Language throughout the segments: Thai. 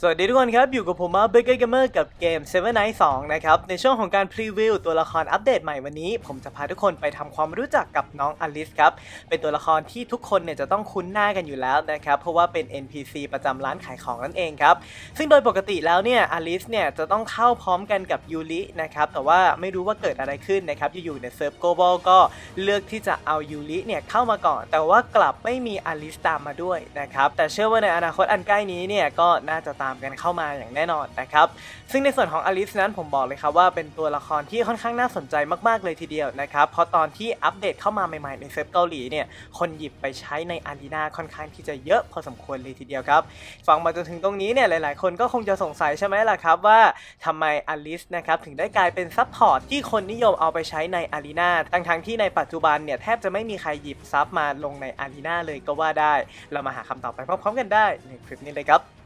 สวัสดีทุกคนครับ อยู่กับผมมาเบเกอร์เกมเมอร์กับเกม Seven i g h t 2นะครับ ในช่วงของการพรีวิวตัวละครอัปเดตใหม่วันนี้ ผมจะพาทุกคนไปทำความรู้จักกับน้องอลิสครับ เป็นตัวละครที่ทุกคนเนี่ยจะต้องคุ้นหน้ากันอยู่แล้วนะครับ เพราะว่าเป็น NPC ประจำร้านขายของนั่นเองครับ ซึ่งโดยปกติแล้วเนี่ยอลิสเนี่ยจะต้องเข้าพร้อมกันกับยูรินะครับ แต่ว่าไม่รู้ว่าเกิดอะไรขึ้นนะครับอยู่ๆในเซิร์ฟโกบอลก็เลือกที่จะเอายูริเนี่ยเข้ามาก่อน แต่ว่ากลับไม่มีอลิสตามมาด้วยนะครับแต่เชื่อว่าในอนาคตอันใกล้นี้เนี่ยก็น่าจะตามกันเข้ามาอย่างแน่นอนนะครับ ซึ่งในส่วนของอลิสนั้นผมบอกเลยครับว่าเป็นตัวละครที่ค่อนข้างน่าสนใจมากๆเลยทีเดียวนะครับเพราะตอนที่อัปเดตเข้ามาใหม่ๆในเซิร์ฟเกาหลีเนี่ยคนหยิบไปใช้ในอารีนาค่อนข้างที่จะเยอะพอสมควรเลยทีเดียวครับฟังมาจนถึงตรงนี้เนี่ยหลายๆ คนก็คงจะสงสัยใช่ไหมล่ะครับว่าทำไมอลิสนะครับถึงได้กลายเป็นซับพอร์ตที่คนนิยมเอาไปใช้ในอารีนาทั้งๆที่ในปัจจุบันเนี่ยแทบจะไม่มีใครหยิบซับมาลงในอารีนาเลยก็ว่าได้ เรามาหาคำตอบไปพร้อมๆกันได้ในคลิปนี้เลยครับ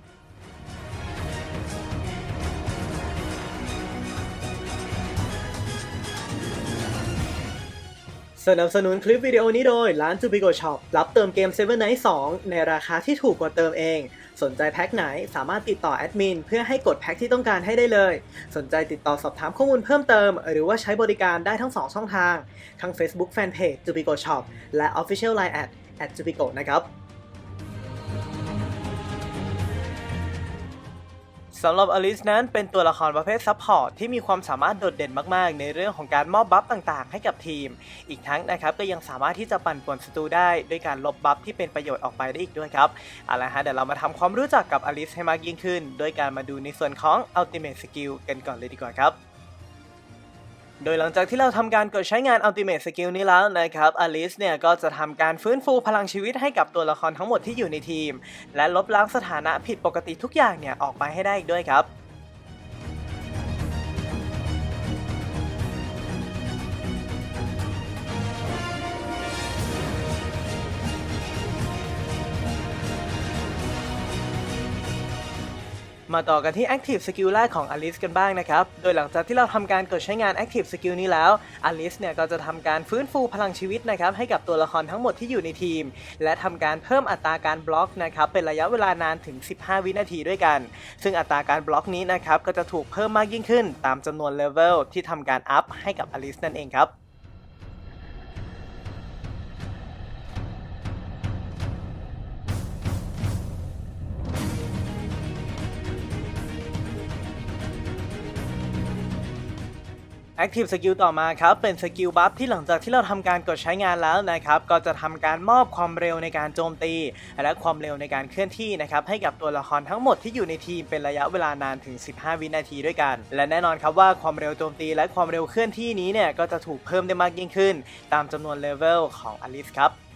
สนับสนุนคลิปวิดีโอนี้โดยร้านจูบิโกช็อปรับเติมเกม Seven Night 2 ในราคาที่ถูกกว่าเติมเอง สนใจแพ็คไหนสามารถติดต่อแอดมินเพื่อให้กดแพ็คที่ต้องการให้ได้เลย สนใจติดต่อสอบถามข้อมูลเพิ่มเติม หรือว่าใช้บริการได้ทั้ง 2 ช่องทาง ทั้ง Facebook Fanpage จูบิโกช็อปและ Official Line at at j u b i g o นะครับ สำหรับอลิสนั้นเป็นตัวละครประเภทซัพพอร์ตที่มีความสามารถโดดเด่นมาก ๆ ในเรื่องของการมอบบัฟต่าง ๆ ให้กับทีม อีกทั้งนะครับก็ยังสามารถที่จะปั่นป่วนศัตรูได้ด้วยการลบบัฟที่เป็นประโยชน์ออกไปได้อีกด้วยครับเอาละฮะเดี๋ยวเรามาทำความรู้จักกับอลิสให้มากยิ่งขึ้นโดยการมาดูในส่วนของ Ultimate Skill กันก่อนเลยดีกว่าครับ โดยหลังจากที่เราทำการกดใช้งาน Ultimate Skill นี้แล้วนะครับอลิสเนี่ยก็จะทำการฟื้นฟูพลังชีวิตให้กับตัวละครทั้งหมดที่อยู่ในทีม และลบล้างสถานะผิดปกติทุกอย่างเนี่ยออกไปให้ได้อีกด้วยครับ มาต่อกันที่ Active Skill แรกของ Alice กันบ้างนะครับ โดยหลังจากที่เราทำการกดใช้งาน Active Skill นี้แล้ว Alice เนี่ยก็จะทำการฟื้นฟูพลังชีวิตนะครับให้กับตัวละครทั้งหมดที่อยู่ในทีม และทำการเพิ่มอัตราการบล็อกนะครับเป็นระยะเวลานานถึง 15 วินาทีด้วยกัน ซึ่งอัตราการบล็อกนี้นะครับก็จะถูกเพิ่มมากยิ่งขึ้น ตามจำนวนเลเวลที่ทำการอัพให้กับ Alice นั่นเองครับ Active Skill ต่อมาครับ เป็นสกิลบัฟที่หลังจากที่เราทำการกดใช้งานแล้วนะครับ ก็จะทำการมอบความเร็วในการโจมตี และความเร็วในการเคลื่อนที่นะครับให้กับตัวละครทั้งหมดที่อยู่ในทีมเป็นระยะเวลานานถึง 15 วินาทีด้วยกัน และแน่นอนครับว่าความเร็วโจมตีและความเร็วเคลื่อนที่นี้เนี่ยก็จะถูกเพิ่มได้มากยิ่งขึ้น ตามจำนวนเลเวลของอลิสครับ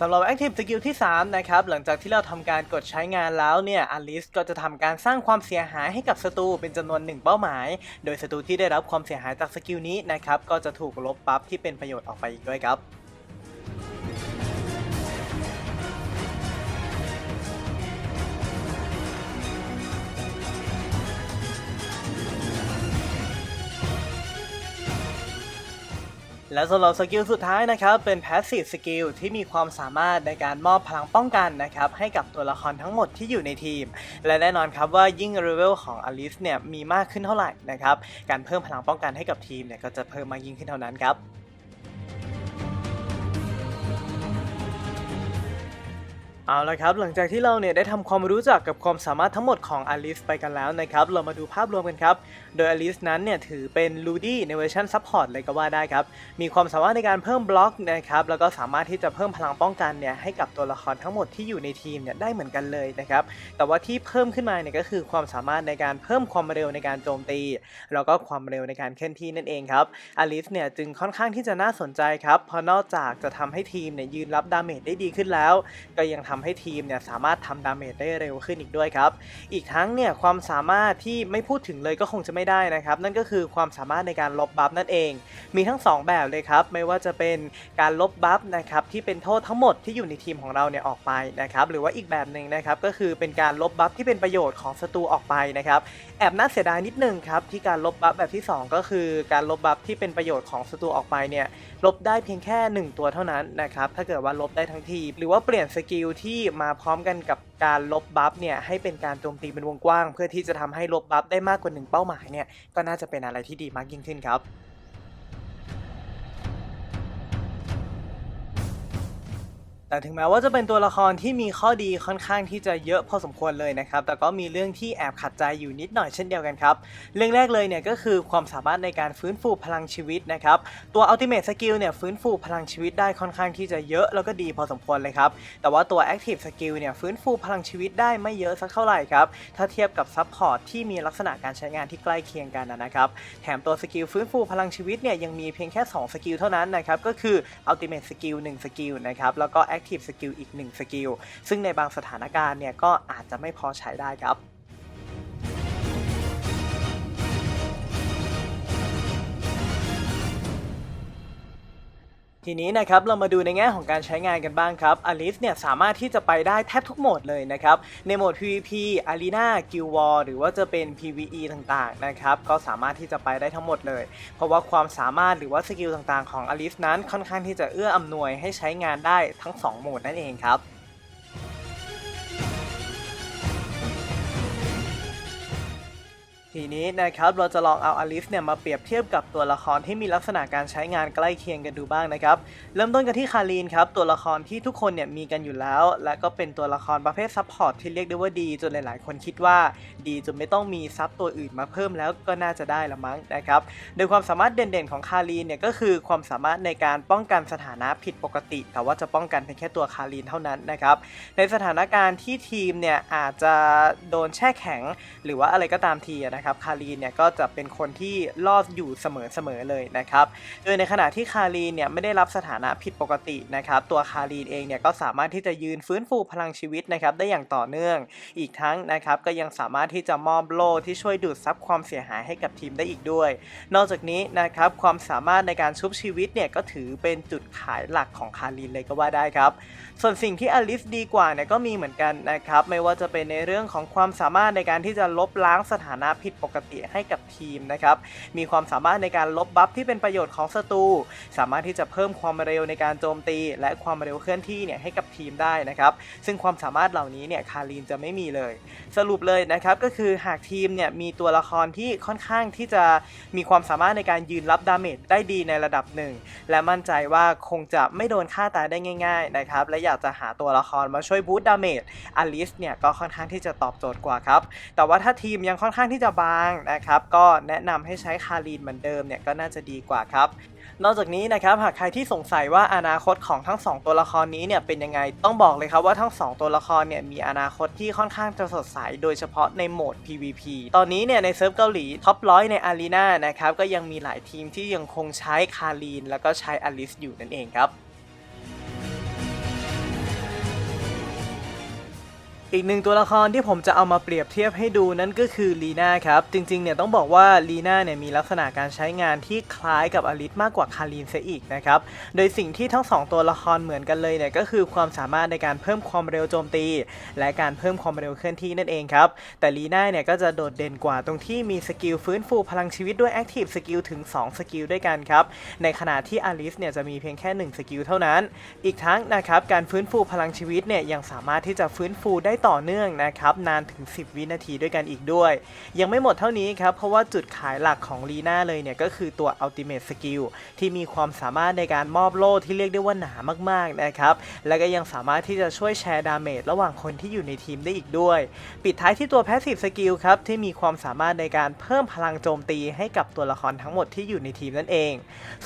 สำหรับ Active Skill ที่ 3 นะครับ หลังจากที่เราทำการกดใช้งานแล้วเนี่ยอลิสก็จะทำการสร้างความเสียหายให้กับศัตรูเป็นจำนวน 1 เป้าหมาย โดยศัตรูที่ได้รับความเสียหายจากสกิลนี้นะครับ ก็จะถูกลบบัฟที่เป็นประโยชน์ออกไปอีกด้วยครับ และสำหรับสกิลสุดท้ายนะครับเป็น Passive Skill ที่มีความสามารถในการมอบพลังป้องกันนะครับให้กับตัวละครทั้งหมดที่อยู่ในทีม และแน่นอนครับว่ายิ่งเลเวลของอลิสเนี่ยมีมากขึ้นเท่าไหร่นะครับการเพิ่มพลังป้องกันให้กับทีมเนี่ยก็จะเพิ่มมากยิ่งขึ้นเท่านั้นครับ เอาละครับหลังจากที่เราเนี่ยได้ทำความรู้จักกับความสามารถทั้งหมดของอลิสไปกันแล้วนะครับเรามาดูภาพรวมกันครับ โดยอลิสนั้นเนี่ยถือเป็นลูดี้ในเวอร์ชันซัพพอร์ตเลยก็ว่าได้ครับ มีความสามารถในการเพิ่มบล็อกนะครับแล้วก็สามารถที่จะเพิ่มพลังป้องกันเนี่ยให้กับตัวละครทั้งหมดที่อยู่ในทีมเนี่ยได้เหมือนกันเลยนะครับแต่ว่าที่เพิ่มขึ้นมาเนี่ยก็คือความสามารถในการเพิ่มความเร็วในการโจมตี แล้วก็ความเร็วในการเคลื่อนที่นั่นเองครับอลิสเนี่ยจึงค่อนข้างที่จะน่าสนใจครับเพราะนอกจากจะทำให้ทีมเนี่ยยืนรับดาเมจได้ดีขึ้นแล้ว ก็ยังทำให้ทีมเนี่ยสามารถทำดาเมจได้เร็วขึ้นอีกด้วยครับ อีกทั้งเนี่ยความสามารถที่ไม่พูดถึงเลยก็คงจะไม่ได้นะครับ นั่นก็คือความสามารถในการลบบัฟนั่นเอง มีทั้ง 2 แบบเลยครับ ไม่ว่าจะเป็นการลบบัฟนะครับที่เป็นโทษทั้งหมดที่อยู่ในทีมของเราเนี่ยออกไปนะครับ หรือว่าอีกแบบหนึ่งนะครับก็คือเป็นการลบบัฟที่เป็นประโยชน์ของศัตรูออกไปนะครับแอบน่าเสียดายนิดนึงครับ ที่การลบบัฟแบบที่ 2 ก็คือการลบบัฟที่เป็นประโยชน์ของศัตรูออกไปเนี่ยลบได้เพียงแค่ 1 ตัวเท่านั้นนะครับถ้าเกิดว่าลบได้ทั้งทีหรือว่าเปลี่ยนสกิลที่มาพร้อมกันกับการลบบัฟเนี่ยให้เป็นการโจมตีเป็นวงกว้าง เพื่อที่จะทำให้ลบบัฟได้มากกว่าหนึ่งเป้าหมายเนี่ยก็น่าจะเป็นอะไรที่ดีมากยิ่งขึ้นครับ แต่ถึงแม้ว่าจะเป็นตัวละครที่มีข้อดีค่อนข้างที่จะเยอะพอสมควรเลยนะครับ แต่ก็มีเรื่องที่แอบขัดใจอยู่นิดหน่อยเช่นเดียวกันครับ เรื่องแรกเลยเนี่ยก็คือความสามารถในการฟื้นฟูพลังชีวิตนะครับ ตัว Ultimate Skill เนี่ยฟื้นฟูพลังชีวิตได้ค่อนข้างที่จะเยอะแล้วก็ดีพอสมควรเลยครับ แต่ว่าตัว Active Skill เนี่ยฟื้นฟูพลังชีวิตได้ไม่เยอะสักเท่าไหร่ครับ ถ้าเทียบกับซัพพอร์ตที่มีลักษณะการใช้งานที่ใกล้เคียงกันนะครับ แถมตัวสกิลฟื้นฟูพลังชีวิตเนี่ยยังมีเพียงแค่2สกิลเท่านั้นนะครับ ก็คือ Ultimate Skill 1สกิลนะครับ แล้วก็ Active Skill อีก 1 สกิล ซึ่งในบางสถานการณ์เนี่ยก็อาจจะไม่พอใช้ได้ครับ ทีนี้นะครับเรามาดูในแง่ของการใช้งานกันบ้างครับอลิสเนี่ยสามารถที่จะไปได้แทบทุกโหมดเลยนะครับ ในโหมด PVP Arena Guild War หรือว่าจะเป็น PVE ต่างๆนะครับ ก็สามารถที่จะไปได้ทั้งหมดเลย เพราะว่าความสามารถหรือว่าสกิลต่างๆของอลิสนั้นค่อนข้างที่จะเอื้ออำนวยให้ใช้งานได้ทั้ง 2 โหมดนั่นเองครับ ทีนี้นะครับเราจะลองเอาอลิสเนี่ยมาเปรียบเทียบกับตัวละครที่มีลักษณะการใช้งานใกล้เคียงกันดูบ้างนะครับเริ่มต้นกันที่คารีนครับตัวละครที่ทุกคนเนี่ยมีกันอยู่แล้ว และก็เป็นตัวละครประเภทซับพอร์ตที่เรียกได้ว่าดี จนหลาย ๆ คนคิดว่าดีจนไม่ต้องมีซับตัวอื่นมาเพิ่มแล้วก็น่าจะได้ละมั้งนะครับโดยความสามารถเด่น ๆ ของคารีนเนี่ยก็คือความสามารถในการป้องกันสถานะผิดปกติ แต่ว่าจะป้องกันเพียงแค่ตัวคารีนเท่านั้นนะครับในสถานการณ์ที่ทีมเนี่ยอาจจะโดนแช่แข็ง หรือว่าอะไรก็ตามทีอะนะครับคารีนเนี่ยก็จะเป็นคนที่รอดอยู่เสมอๆเลยนะครับโดยในขณะที่คารีนเนี่ยไม่ได้รับสถานะผิดปกตินะครับตัวคารีนเองเนี่ยก็สามารถที่จะยืนฟื้นฟูพลังชีวิตนะครับได้อย่างต่อเนื่อง อีกทั้งนะครับก็ยังสามารถที่จะมอบโล่ที่ช่วยดูดซับความเสียหายให้กับทีมได้อีกด้วย นอกจากนี้นะครับความสามารถในการชุบชีวิตเนี่ยก็ถือเป็นจุดขายหลักของคารีนเลยก็ว่าได้ครับ ส่วนสิ่งที่อลิสดีกว่าเนี่ยก็มีเหมือนกันนะครับไม่ว่าจะเป็นในเรื่องของความสามารถในการที่จะลบล้างสถานะผิดปกติให้กับทีมนะครับ มีความสามารถในการลบบัฟที่เป็นประโยชน์ของศัตรูสามารถที่จะเพิ่มความเร็วในการโจมตี และความเร็วเคลื่อนที่เนี่ยให้กับทีมได้นะครับ ซึ่งความสามารถเหล่านี้เนี่ยคารีนจะไม่มีเลย สรุปเลยนะครับก็คือหากทีมเนี่ยมีตัวละครที่ค่อนข้างที่จะมีความสามารถในการยืนรับดาเมจได้ดีในระดับหนึ่งและมั่นใจว่าคงจะไม่โดนฆ่าตายได้ง่าย ๆนะครับ และอยากจะหาตัวละครมาช่วยบูตดาเมจอลิสเนี่ยก็ค่อนข้างที่จะตอบโจทย์กว่าครับแต่ว่าถ้าทีมยังค่อนข้างที่จะบางนะครับ ก็แนะนำให้ใช้คารีนเหมือนเดิมเนี่ยก็น่าจะดีกว่าครับนอกจากนี้นะครับหากใครที่สงสัยว่าอนาคตของทั้ง 2 ตัวละครนี้เนี่ยเป็นยังไงต้องบอกเลยครับว่าทั้ง 2 ตัวละครเนี่ยมีอนาคตที่ค่อนข้างจะสดใสโดยเฉพาะในโหมด PVP ตอนนี้เนี่ยในเซิร์ฟเกาหลีท็อปร้อยในอารีนานะครับก็ยังมีหลายทีมที่ยังคงใช้คารีนแล้วก็ใช้อลิสอยู่นั่นเองครับ อีกหนึ่งตัวละครที่ผมจะเอามาเปรียบเทียบให้ดูนั่นก็คือลีน่าครับ จริงๆเนี่ยต้องบอกว่าลีน่าเนี่ยมีลักษณะการใช้งานที่คล้ายกับอลิสมากกว่าคารีนเสียอีกนะครับ โดยสิ่งที่ทั้งสองตัวละครเหมือนกันเลยเนี่ยก็คือความสามารถในการเพิ่มความเร็วโจมตี และการเพิ่มความเร็วเคลื่อนที่นั่นเองครับ แต่ลีน่าเนี่ยก็จะโดดเด่นกว่าตรงที่มีสกิลฟื้นฟูพลังชีวิตด้วยแอคทีฟสกิลถึง 2 สกิลด้วยกันครับ ในขณะที่อลิสเนี่ยจะมีเพียงแค่ 1 สกิลเท่านั้น อีกทั้งนะครับการฟื้นฟูพลังชีวิตเนี่ยยังสามารถที่จะฟื้นฟูได้ต่อเนื่องนะครับนานถึง 10 วินาทีด้วยกันอีกด้วย ยังไม่หมดเท่านี้ครับ เพราะว่าจุดขายหลักของลีน่าเลยเนี่ยก็คือตัว Ultimate Skill ที่มีความสามารถในการมอบโล่ที่เรียกได้ว่าหนามากๆนะครับ และก็ยังสามารถที่จะช่วยแชร์ดาเมจระหว่างคนที่อยู่ในทีมได้อีกด้วย ปิดท้ายที่ตัว Passive Skill ครับที่มีความสามารถในการเพิ่มพลังโจมตีให้กับตัวละครทั้งหมดที่อยู่ในทีมนั่นเอง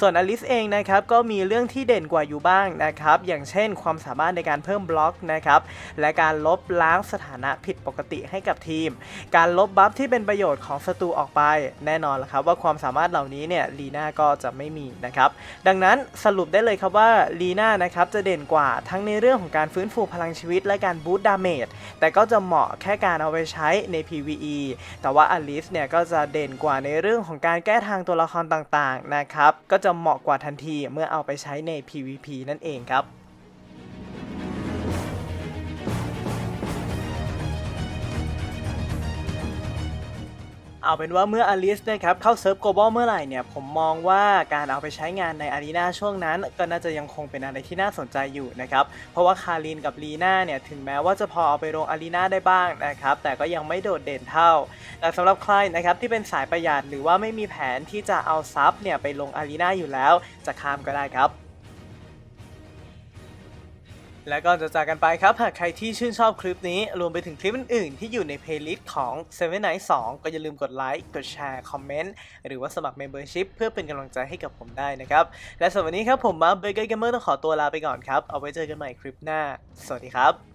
ส่วนอลิสเองนะครับก็มีเรื่องที่เด่นกว่าอยู่บ้างนะครับอย่างเช่น ความสามารถในการเพิ่มบล็อกนะครับและการลบล้างสถานะผิดปกติให้กับทีม การลบบัฟที่เป็นประโยชน์ของศัตรูออกไป แน่นอนละครับว่าความสามารถเหล่านี้เนี่ยลีน่าก็จะไม่มีนะครับดังนั้นสรุปได้เลยครับว่าลีน่านะครับจะเด่นกว่าทั้งในเรื่องของการฟื้นฟูพลังชีวิตและการบูตดาเมจแต่ก็จะเหมาะแค่การเอาไปใช้ใน PVE แต่ว่าอลิสเนี่ยก็จะเด่นกว่าในเรื่องของการแก้ทางตัวละครต่างๆนะครับก็จะเหมาะกว่าทันทีเมื่อเอาไปใช้ใน PVP นั่นเองครับ เอาเป็นว่าเมื่ออลิสนะครับเข้าเซิร์ฟโกลบอลเมื่อไหร่เนี่ยผมมองว่าการเอาไปใช้งานในอารีนาช่วงนั้น ก็น่าจะยังคงเป็นอะไรที่น่าสนใจอยู่นะครับเพราะว่าคารินกับลีน่าเนี่ยถึงแม้ว่าจะพอเอาไปลงอารีนาได้บ้างนะครับแต่ก็ยังไม่โดดเด่นเท่า แต่สำหรับใครนะครับที่เป็นสายประหยัดหรือว่าไม่มีแผนที่จะเอาซับเนี่ยไปลงอารีนาอยู่แล้วจะข้ามก็ได้ครับ และก่อนจะจากกันไปครับ หากใครที่ชื่นชอบคลิปนี้ รวมไปถึงคลิปอื่นๆ ที่อยู่ในเพลย์ลิสต์ของ 7 Night 2 ก็อย่าลืมกดไลค์ กดแชร์ คอมเมนต์ หรือว่าสมัคร Membership เพื่อเป็นกำลังใจให้กับผมได้นะครับ และสำหรับวันนี้ครับผมมาเบเกอร์เกมเมอร์ต้องขอตัวลาไปก่อนครับ เอาไว้เจอกันใหม่คลิปหน้า สวัสดีครับ